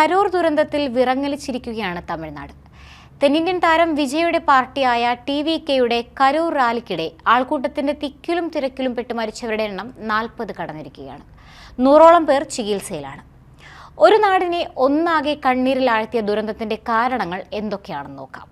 കരൂർ ദുരന്തത്തിൽ വിറങ്ങലിച്ചിരിക്കുകയാണ് തമിഴ്നാട്. തെന്നിന്ത്യൻ താരം വിജയുടെ പാർട്ടിയായ ടി വി കെയുടെ കരൂർ റാലിക്കിടെ ആൾക്കൂട്ടത്തിന്റെ തിക്കിലും തിരക്കിലും പെട്ട് മരിച്ചവരുടെ എണ്ണം നാൽപ്പത് കടന്നിരിക്കുകയാണ്. നൂറോളം പേർ ചികിത്സയിലാണ്. ഒരു നാടിനെ ഒന്നാകെ കണ്ണീരിലാഴ്ത്തിയ ദുരന്തത്തിന്റെ കാരണങ്ങൾ എന്തൊക്കെയാണെന്ന് നോക്കാം.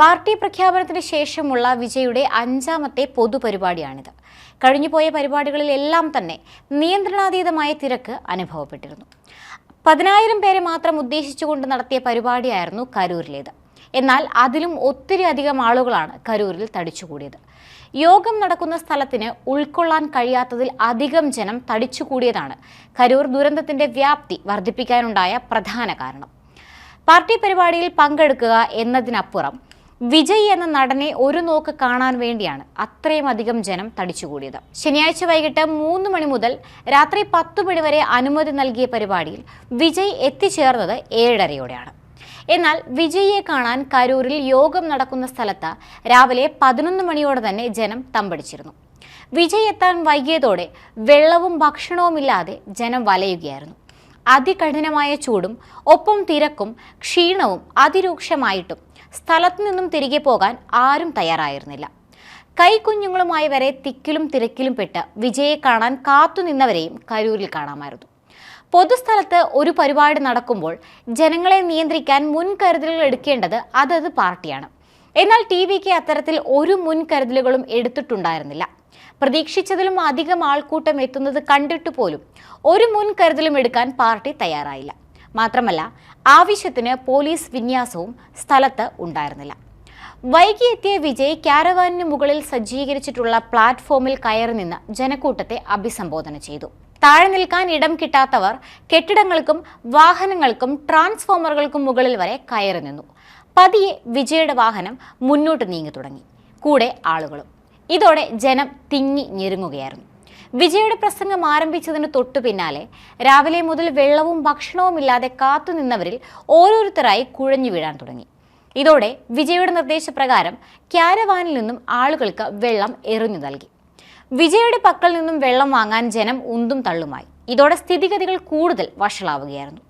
പാർട്ടി പ്രഖ്യാപനത്തിന് ശേഷമുള്ള വിജയുടെ അഞ്ചാമത്തെ പൊതുപരിപാടിയാണിത്. കഴിഞ്ഞുപോയ പരിപാടികളിലെല്ലാം തന്നെ നിയന്ത്രണാതീതമായ തിരക്ക് അനുഭവപ്പെട്ടിരുന്നു. പതിനായിരം പേരെ മാത്രം ഉദ്ദേശിച്ചുകൊണ്ട് നടത്തിയ പരിപാടിയായിരുന്നു കരൂരിലേത്. എന്നാൽ അതിലും ഒത്തിരി അധികം ആളുകളാണ് കരൂരിൽ തടിച്ചുകൂടിയത്. യോഗം നടക്കുന്ന സ്ഥലത്തിന് ഉൾക്കൊള്ളാൻ കഴിയാത്തതിൽ അധികം ജനം തടിച്ചുകൂടിയതാണ് കരൂർ ദുരന്തത്തിന്റെ വ്യാപ്തി വർദ്ധിപ്പിക്കാനുണ്ടായ പ്രധാന കാരണം. പാർട്ടി പരിപാടിയിൽ പങ്കെടുക്കുക എന്നതിനപ്പുറം വിജയ് എന്ന നടനെ ഒരു നോക്ക് കാണാൻ വേണ്ടിയാണ് അത്രയും അധികം ജനം തടിച്ചുകൂടിയത്. ശനിയാഴ്ച വൈകിട്ട് മൂന്ന് മണി മുതൽ രാത്രി പത്തു മണി വരെ അനുമതി നൽകിയ പരിപാടിയിൽ വിജയ് എത്തിച്ചേർന്നത് ഏഴരയോടെയാണ്. എന്നാൽ വിജയിയെ കാണാൻ കരൂരിൽ യോഗം നടക്കുന്ന സ്ഥലത്ത് രാവിലെ പതിനൊന്ന് മണിയോടെ തന്നെ ജനം തമ്പടിച്ചിരുന്നു. വിജയ് എത്താൻ വൈകിയതോടെ വെള്ളവും ഭക്ഷണവും ഇല്ലാതെ ജനം വലയുകയായിരുന്നു. അതികഠിനമായ ചൂടും ഒപ്പം തിരക്കും ക്ഷീണവും അതിരൂക്ഷമായിട്ടും സ്ഥലത്തു നിന്നും തിരികെ പോകാൻ ആരും തയ്യാറായിരുന്നില്ല. കൈക്കുഞ്ഞുങ്ങളുമായി വരെ തിക്കിലും തിരക്കിലും പെട്ട് വിജയെ കാണാൻ കാത്തുനിന്നവരെയും കരൂരിൽ കാണാമായിരുന്നു. പൊതുസ്ഥലത്ത് ഒരു പരിപാടി നടക്കുമ്പോൾ ജനങ്ങളെ നിയന്ത്രിക്കാൻ മുൻകരുതലുകൾ എടുക്കേണ്ടത് അതത് പാർട്ടിയാണ്. എന്നാൽ ടി വിക്ക് അത്തരത്തിൽ ഒരു മുൻകരുതലുകളും എടുത്തിട്ടുണ്ടായിരുന്നില്ല. പ്രതീക്ഷിച്ചതിലും അധികം ആൾക്കൂട്ടം എത്തുന്നത് കണ്ടിട്ട് പോലും ഒരു മുൻകരുതലും എടുക്കാൻ പാർട്ടി തയ്യാറായില്ല. മാത്രമല്ല ആവശ്യത്തിന് പോലീസ് വിന്യാസവും സ്ഥലത്ത് ഉണ്ടായിരുന്നില്ല. വൈകി എത്തിയ വിജയ് ക്യാരവാനിന് മുകളിൽ സജ്ജീകരിച്ചിട്ടുള്ള പ്ലാറ്റ്ഫോമിൽ കയറി നിന്ന് ജനക്കൂട്ടത്തെ അഭിസംബോധന ചെയ്തു. താഴെ നിൽക്കാൻ ഇടം കിട്ടാത്തവർ കെട്ടിടങ്ങൾക്കും വാഹനങ്ങൾക്കും ട്രാൻസ്ഫോമറുകൾക്കും മുകളിൽ വരെ കയറി നിന്നു. പതിയെ വിജയുടെ വാഹനം മുന്നോട്ട് നീങ്ങി തുടങ്ങി. കൂടെ ആളുകളും. ഇതോടെ ജനം തിങ്ങി ഞെരുങ്ങുകയായിരുന്നു. വിജയുടെ പ്രസംഗം ആരംഭിച്ചതിന് തൊട്ടു പിന്നാലെ രാവിലെ മുതൽ വെള്ളവും ഭക്ഷണവും ഇല്ലാതെ കാത്തുനിന്നവരിൽ ഓരോരുത്തരായി കുഴഞ്ഞു വീഴാൻ തുടങ്ങി. ഇതോടെ വിജയുടെ നിർദ്ദേശപ്രകാരം ക്യാരവാനിൽ നിന്നും ആളുകൾക്ക് വെള്ളം എറിഞ്ഞു നൽകി. വിജയുടെ പക്കൽ നിന്നും വെള്ളം വാങ്ങാൻ ജനം ഉന്തും തള്ളുമായി. ഇതോടെ സ്ഥിതിഗതികൾ കൂടുതൽ വഷളാവുകയായിരുന്നു.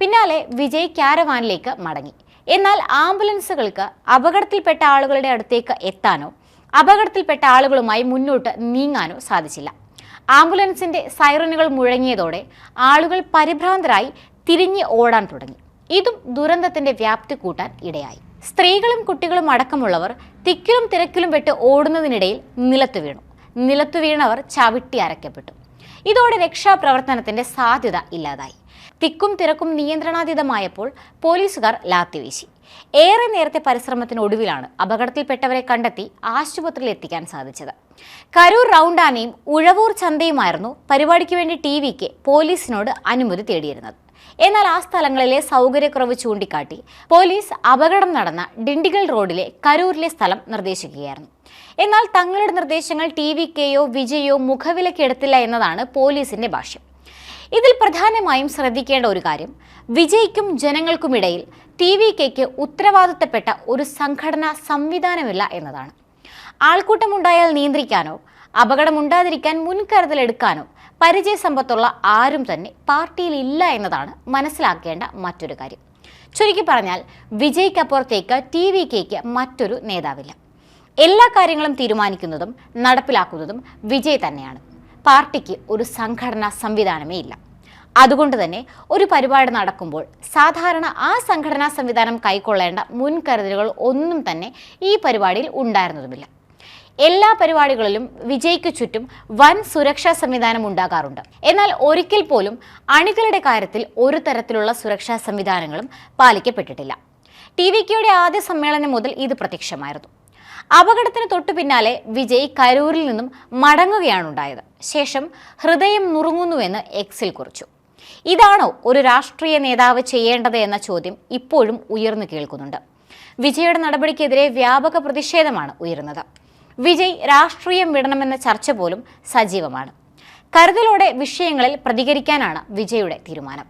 പിന്നാലെ വിജയ് ക്യാരവാനിലേക്ക് മടങ്ങി. എന്നാൽ ആംബുലൻസുകൾക്ക് അപകടത്തിൽപ്പെട്ട ആളുകളുടെ അടുത്തേക്ക് എത്താനോ അപകടത്തിൽപ്പെട്ട ആളുകളുമായി മുന്നോട്ട് നീങ്ങാനോ സാധിച്ചില്ല. ആംബുലൻസിന്റെ സൈറനുകൾ മുഴങ്ങിയതോടെ ആളുകൾ പരിഭ്രാന്തരായി തിരിഞ്ഞ് ഓടാൻ തുടങ്ങി. ഇതും ദുരന്തത്തിന്റെ വ്യാപ്തി കൂട്ടാൻ ഇടയായി. സ്ത്രീകളും കുട്ടികളും അടക്കമുള്ളവർ തിക്കിലും തിരക്കിലും പെട്ട് ഓടുന്നതിനിടയിൽ നിലത്തു വീണു. നിലത്തു വീണവർ ചവിട്ടി അരക്കപ്പെട്ടു. ഇതോടെ രക്ഷാപ്രവർത്തനത്തിന്റെ സാധ്യത ഇല്ലാതായി. തിക്കും തിരക്കും നിയന്ത്രണാതീതമായപ്പോൾ പോലീസുകാർ ലാത്തിവീശി ഏറെ നേരത്തെ പരിശ്രമത്തിനൊടുവിലാണ് അപകടത്തിൽപ്പെട്ടവരെ കണ്ടെത്തി ആശുപത്രിയിൽ എത്തിക്കാൻ സാധിച്ചത്. കരൂർ റൗണ്ടാനയും ഉഴവൂർ ചന്തയുമായിരുന്നു പരിപാടിക്ക് വേണ്ടി ടി വിക്ക് പോലീസിനോട് അനുമതി തേടിയിരുന്നത്. എന്നാൽ ആ സ്ഥലങ്ങളിലെ സൗകര്യക്കുറവ് ചൂണ്ടിക്കാട്ടി പോലീസ് അപകടം നടന്ന ഡിണ്ടിഗൽ റോഡിലെ കരൂരിലെ സ്ഥലം നിർദ്ദേശിക്കുകയായിരുന്നു. എന്നാൽ തങ്ങളുടെ നിർദ്ദേശങ്ങൾ ടി വി കെയോ വിജയോ മുഖവിലക്കെടുത്തില്ല എന്നതാണ് പോലീസിന്റെ ഭാഷ്യം. ഇതിൽ പ്രധാനമായും ശ്രദ്ധിക്കേണ്ട ഒരു കാര്യം വിജയ്ക്കും ജനങ്ങൾക്കുമിടയിൽ ടി വി കെക്ക് ഉത്തരവാദിത്തപ്പെട്ട ഒരു സംഘടനാ സംവിധാനമില്ല എന്നതാണ്. ആൾക്കൂട്ടമുണ്ടായാൽ നിയന്ത്രിക്കാനോ അപകടമുണ്ടാതിരിക്കാൻ മുൻകരുതലെടുക്കാനോ പരിചയസമ്പത്തുള്ള ആരും തന്നെ പാർട്ടിയിൽ ഇല്ല എന്നതാണ് മനസ്സിലാക്കേണ്ട മറ്റൊരു കാര്യം. ചുരുക്കി പറഞ്ഞാൽ വിജയ്ക്കപ്പുറത്തേക്ക് ടി വി കെക്ക് മറ്റൊരു നേതാവില്ല. എല്ലാ കാര്യങ്ങളും തീരുമാനിക്കുന്നതും നടപ്പിലാക്കുന്നതും വിജയ് തന്നെയാണ്. പാർട്ടിക്ക് ഒരു സംഘടനാ സംവിധാനമേ ഇല്ല. അതുകൊണ്ട് തന്നെ ഒരു പരിപാടി നടക്കുമ്പോൾ സാധാരണ ആ സംഘടനാ സംവിധാനം കൈക്കൊള്ളേണ്ട മുൻകരുതലുകൾ ഒന്നും തന്നെ ഈ പരിപാടിയിൽ ഉണ്ടായിരുന്നതുമില്ല. എല്ലാ പരിപാടികളിലും വിജയ്ക്ക് ചുറ്റും വൻ സുരക്ഷാ സംവിധാനം ഉണ്ടാകാറുണ്ട്. എന്നാൽ ഒരിക്കൽ പോലും അണികളുടെ കാര്യത്തിൽ ഒരു തരത്തിലുള്ള സുരക്ഷാ സംവിധാനങ്ങളും പാലിക്കപ്പെട്ടിട്ടില്ല. ടി വി കെയുടെ ആദ്യ സമ്മേളനം മുതൽ ഇത് പ്രത്യക്ഷമായിരുന്നു. അപകടത്തിന് തൊട്ടു പിന്നാലെ വിജയ് കരൂരിൽ നിന്നും മടങ്ങുകയാണുണ്ടായത് ശേഷം ഹൃദയം നുറുങ്ങുന്നുവെന്ന് എക്സിൽ കുറിച്ചു. ഇതാണോ ഒരു രാഷ്ട്രീയ നേതാവ് ചെയ്യേണ്ടത് എന്ന ചോദ്യം ഇപ്പോഴും ഉയർന്നു കേൾക്കുന്നുണ്ട്. വിജയുടെ നടപടിക്കെതിരെ വ്യാപക പ്രതിഷേധമാണ് ഉയരുന്നത്. വിജയ് രാഷ്ട്രീയം വിടണമെന്ന ചർച്ച പോലും സജീവമാണ്. കരുതലോടെ വിഷയങ്ങളിൽ പ്രതികരിക്കാനാണ് വിജയുടെ തീരുമാനം.